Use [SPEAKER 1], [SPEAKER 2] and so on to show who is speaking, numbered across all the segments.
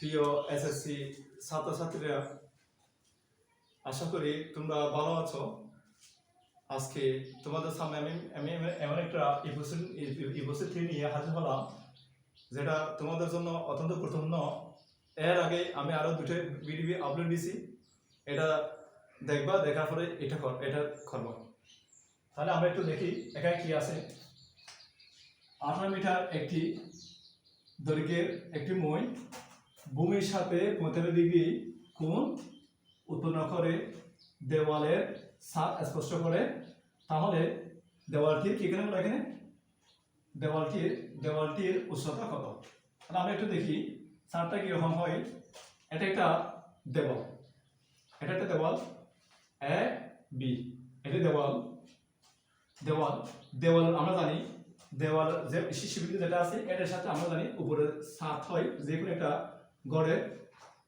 [SPEAKER 1] প্রিয় এসএসসি ছাত্রছাত্রীরা, আশা করি তোমরা ভালো আছো। আজকে তোমাদের সামনে আমি আমি এমন একটা ইউনিভার্সিটি নিয়ে হাজির হলাম, যেটা তোমাদের জন্য অত্যন্ত গুরুত্বপূর্ণ। এর আগে আমি আরও দুটো ভিডিও আপলোড দিছি। এটা দেখবা, দেখার পরে এটা কর, এটা করব। তাহলে আমরা একটু দেখি, এখানে কি আছে। আঠারো মিটার একটি দৈর্ঘ্যের একটি মই ভূমির সাথে পঁয়তাল্লিশ ডিগ্রি কোণ উৎপন্ন করে দেওয়ালের ছাদ স্পষ্ট করে, তাহলে দেওয়ালটির কি বলো এখানে? দেওয়ালটির দেওয়ালটির উচ্চতা কত? তাহলে আমরা একটু দেখি, ছাদটা কীরকম হয়? এটা একটা দেওয়াল। এটা একটা দেওয়াল এ বি। এটা দেওয়াল দেওয়াল দেওয়াল আমরা জানি, দেওয়াল যে শিশুবিদ্যু যেটা আছে, এটার সাথে আমরা জানি উপরে ছাদ হয়, যে কোনো একটা গড়ের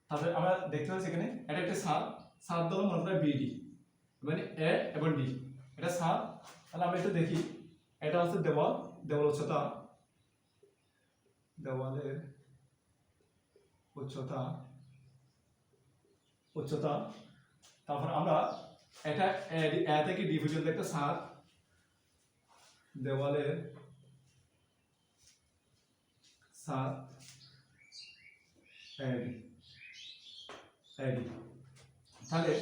[SPEAKER 1] তারপরে আমরা দেখতে পাচ্ছি এখানে, এটা একটা ছাদ ছাদ দল মনে করি বিডি মানে এ এবং ডি এটা ছাদ তাহলে আমরা একটু দেখি, এটা হচ্ছে দেওয়াল দেওয়াল উচ্চতা, দেওয়ালের উচ্চতা উচ্চতা, তারপর আমরা এটা এ থেকে ডি পর্যন্ত একটা ছাদ দেওয়ালের সাত এডি এডি তাহলে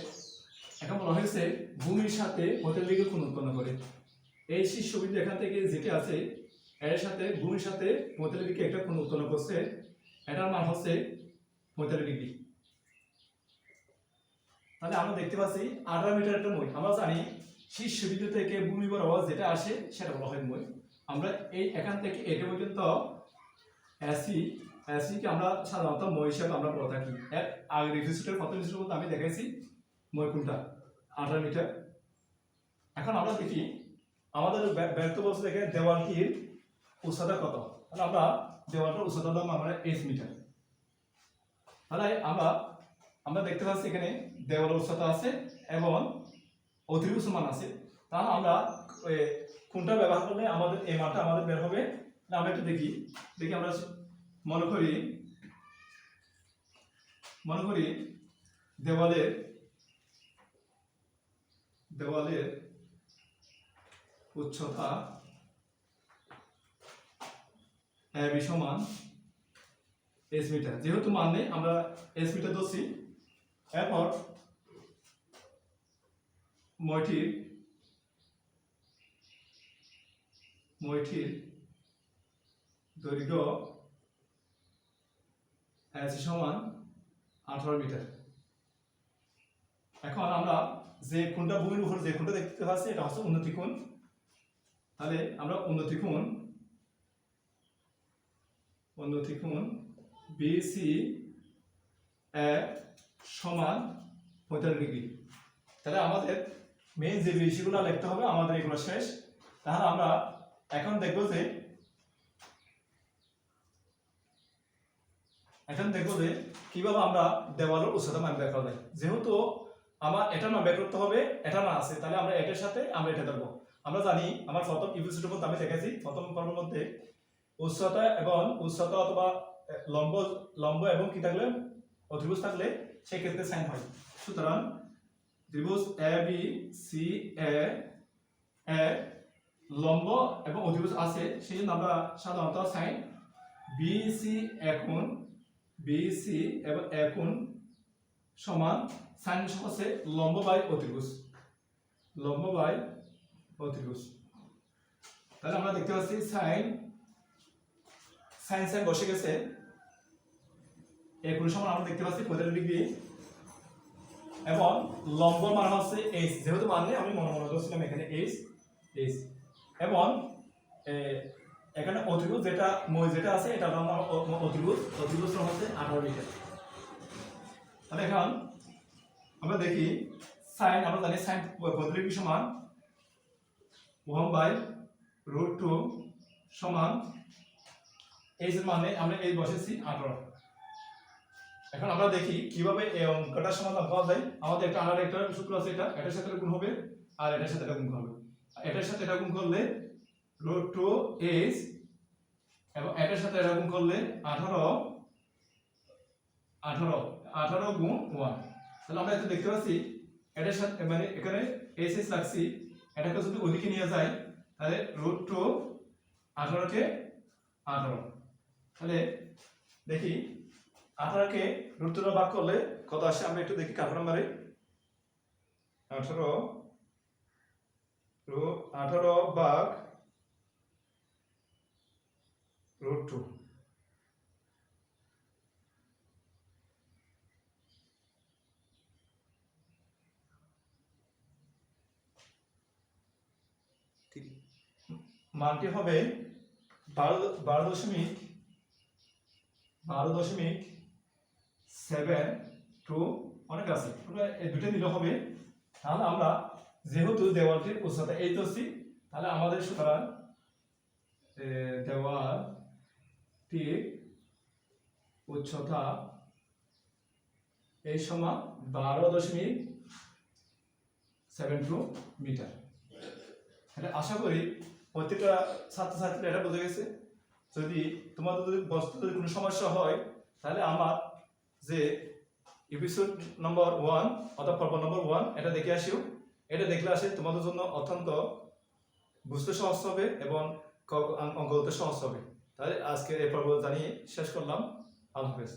[SPEAKER 1] এখন বলা হয়েছে, ভূমির সাথে হোটেল দিকে কোন উৎপন্ন করে। এই শীর্ষবিন্দু এখান থেকে যেটা আছে, এর সাথে ভূমির সাথে পঁয়তাল্লিশ ডিগ্রি একটা কোন উৎপন্ন করছে, এটার মান হচ্ছে পঁয়তাল্লিশ ডিগ্রি। তাহলে আমরা দেখতে পাচ্ছি, আঠারো মিটার একটা মই। আমরা জানি, শীর্ষবিন্দু থেকে ভূমি বরাবর যেটা আসে, সেটা বলা হয় মই। আমরা এই এখান থেকে এটা পর্যন্ত অ্যাসি অ্যাসিকে আমরা সাধারণত মই হিসাবে আমরা বলে থাকি। এর আগের রিফিউজিটের প্রথম রিফিউজিট বলতে আমি দেখাইছি মই কোনটা? আঠারো মিটার। এখন আমরা দেখি, আমাদের ব্য- ব্যর্থ বস্তু দেখে দেওয়ালটির উচ্চতা কত? তাহলে আমরা দেওয়ালটার উচ্চতা দাম আমরা এইচ মিটার তাহলে আমরা আমরা দেখতে পাচ্ছি এখানে দেওয়ালের উচ্চতা আছে এবং অতিরিক্ত মান আছে। তাহলে আমরা কোনটা ব্যবহার করলে আমাদের এই মানটা আমাদের বের হবে? আমরা একটু দেখি। দেখি আমরা মনে করি মনে করি দেওয়ালের দেওয়ালের উচ্চতা সমান এস মিটার যেহেতু মান নেই, আমরা এস মিটার ধরছি। এরপর মইটির মইটির দৈর্ঘ্য এস সমান আঠারো মিটার। এখন আমরা যে কোনটা ভূমির উপর যে কোনটা দেখতে পাচ্ছি, এটা হচ্ছে উন্নতি কোণ। তাহলে আমরা উন্নতি কোণ উন্নতি কোণ বিসি এ সমান পঁয়তাল্লিশ ডিগ্রি। তাহলে আমাদের মেইন যে বিষয়গুলো লিখতে হবে, আমাদের এগুলো শেষ। তাহলে আমরা এখন দেখব যে এখন দেখব যে কীভাবে আমরা দেওয়ালের উচ্চতা মান বের করা যায় যেহেতু আমার এটা মান বের করতে হবে, এটা না আছে, তাহলে আমরা এটার সাথে আমরা এটা ধরবো। আমরা জানি আমার প্রথম ইউনিভার্সিটির মধ্যে আমি দেখেছি, প্রথম পর্বের মধ্যে উচ্চতা এবং উচ্চতা অথবা লম্ব লম্ব এবং কি থাকলে অত্রিভুজ থাকলে সেক্ষেত্রে সাইন হয়। সুতরাং ত্রিভুজ এ বি সি এ এ লম্ব এবং অধিভুজ আছে, সেই জন্য আমরা সাধারণত সাইন বি সি এখন বি সি এবং এখন সমান সাইন হচ্ছে লম্ব বাই অতিভুজ। লম্ব বাই অতিভুজ। তাহলে আমরা দেখতে পাচ্ছি সাইন সাইন সাইন বসে গেছে। এখন সমান আমরা দেখতে পাচ্ছি পঁয়তাল্লিশ ডিগ্রি। এবং লম্ব মান হচ্ছে এইচ যেহেতু মান নেই, আমি মনে মনে করছিলাম এখানে এইচ এইচ এবং এখানে অতিভুজ যেটা মই যেটা আছে, এটা হলো আমার অতিভুজ অতিভুজ হচ্ছে আঠারো মিটার তাহলে এখন আমরা দেখি সাইন আমরা জানি সাইন পঁয়তাল্লিশ ডিগ্রি সমান? ওয়ান বাই রুট টু সমান এই এর মানে আমরা এই বসেছি আঠারো। এখন আমরা দেখি কীভাবে এই অঙ্কটার সমাধান পাওয়া যায়। আমাদের একটা আলাদা একটা সূত্র আছে এটা। এটার সাথে গুণ হবে, আর এটার সাথে এটা গুণ হবে এটার সাথে এটা গুণ করলে রুট টু এইচ এবং এটার সাথে গুণ করলে আঠারো আঠারো আঠারো গুণ ওয়ান তাহলে আমরা এটা দেখতে পাচ্ছি এটার সাথে মানে এখানে এস এস রাখছি এটাকে যদি ওদিকে নিয়ে যাই, তাহলে রুট টু আঠারোকে আঠারো। তাহলে দেখি, আঠারোকে রুট টু ভাগ করলে কত আসে? আমরা একটু দেখি কাঠারো মারি আঠারো রু- আঠারো ভাগ রুট টু মানটি হবে বারো বারো দশমিক বারো দশমিক সেভেন টু অনেক আছে। আমরা এই দুটো নিলে হবে। তাহলে আমরা যেহেতু দেওয়ালটির উচ্চতা এই তো তাহলে আমাদের সুতরাং এ, দেওয়ালটির উচ্চতা এই সমান বারো দশমিক সেভেন টু মিটার তাহলে আশা করি প্রত্যেকটা ছাত্রছাত্রীরা এটা বুঝে গেছে। যদি তোমাদের যদি বস্তু যদি কোনো সমস্যা হয়, তাহলে আমার যে এপিসোড নম্বর ওয়ান অর্থাৎ পর্ব নম্বর ওয়ান এটা দেখে আসিও। এটা দেখলে আসে তোমাদের জন্য অত্যন্ত বুঝতে সহজ হবে এবং অঙ্ক করতে সহজ হবে। তাহলে আজকে এই পর্ব জানিয়ে শেষ করলাম। আল্লাহ হাফেজ।